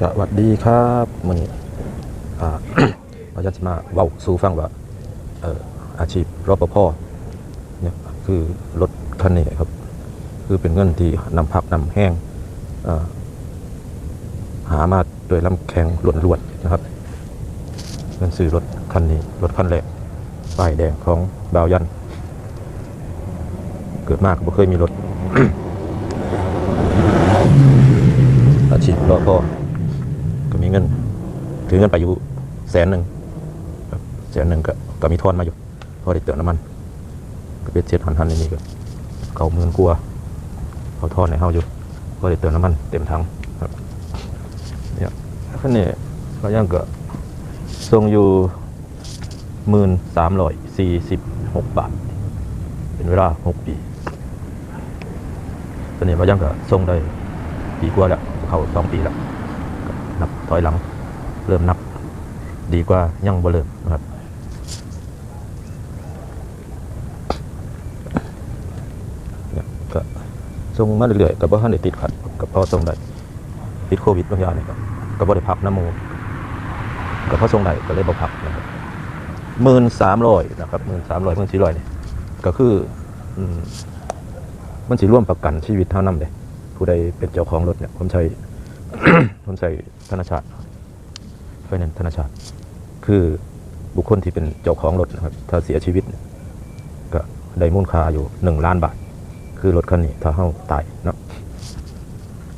สวัสดีครับมันอ่าเราจะมาเว้าสู่ฟังว่าอาชีพรปภเนี่ยคือรถคันนี้ครับ คือเป็นเงินที่นำพักนำแห้งหามาโดยลำแข็งล้วนๆนะครับเงินซื้อรถคันนี้ รถคันแรกป้ายแดงของบาวยัน เกิดมากบ่เคยมีรถอาชีพรอพอ ก็มีเงิน ถือเงินไปอยู่แสนหนึ่งแสนหนึ่งก็ก็มีทอนมาอยู่พอได้เติมน้ำมันก็เป็นเจ็ดหันหันนี่ก็เก่าหมื่นกว่าเขาทอนในเฮาอยู่พอได้เติมน้ำมันเต็มถังครับเนี่ยคันนี้ก็ยังก็ส่งอยู่หมื่นสามร้อยสี่สิบหกบาท เป็นเวลาหกปีตอนนี้ก็ยังก็ส่งได้ปีกว่าแล้วเขาสองปีแล้ว นับถอยหลัง เริ่มนับ ดีกว่ายังบ่เริ่มนะครับเนี่ยก็ส่งมาเรื่อยๆกับว่ท่านได้ติดขัดกับพอส่งได้ติดโควิดบางอย่างนี่ยก็ก็บ่ได้พักน้ำมูกับพอส่งได้ก็เลยบ่พักนะครับหมื่นสามร้อยนะครับหมื่นสามร้อยหมื่นสี่ร้อยเนี่ยก็คืออืมมันสิร่วมประกันชีวิตเท่านั้นเลยผู้ใดเป็นเจ้าของรถเนี่ยผมใช้ ผมใช้ธนชาติไฟแนนซ์ธนชาติ คือบุคคลที่เป็นเจ้าของรถนะครับ ถ้าเสียชีวิต ก็ได้มูลค่าอยู่หนึ่งล้านบาท คือรถคันนี้ถ้าเฮาตายเนาะ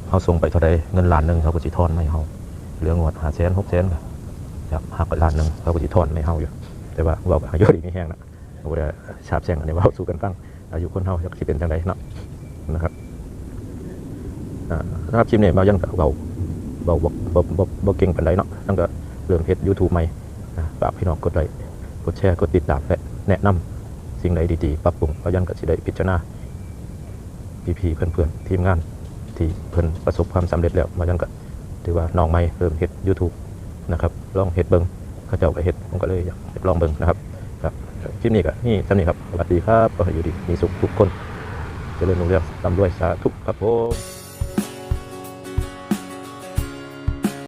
เฮาส่งไปเท่าใดเงินล้านหนึ่งเขาก็สิทอนไม่เฮาเหลืองวดหาแสนหกแสนก็จากหักไปล้านหนึ่งเขาก็สิทอนไม่เฮาอยู่ แต่ว่าเว่าอายุดีไม่แห้งนะเราบ่ได้ชาบแช่งอันนี้ว่าสู่กันฟังอายุคนเฮาจะเป็นจังไดเนาะนะครับนะครับคลิปนี้มายังเบเบา บ่บ่บ่บ่เก่งปานใดเนาะตั้งแต่เริ่มเฮ็ด YouTube ใหม่ฝากพี่น้องกดไลค์กดแชร์กดติดตามและแนะนำสิ่งใดดีๆปรับปรุงก็ยันก็สิได้พิจารณาพี่ๆเพื่อนๆทีมงานที่เพิ่นประสบความสำเร็จแล้วมายันก็ถือว่าน้องใหม่เริ่มเฮ็ด YouTube นะครับลองเฮ็ดเบิ่งเขาเจ้าก็เฮ็ดผมก็เลยอยากลองเบิ่งนะครับครับคลิปนี้ก็นี่สำนี้ครับสวัสดีครับอยู่ดีมีสุขทุกคนเจริญรุ่งเรืองร่ำรวยสาธุครับผม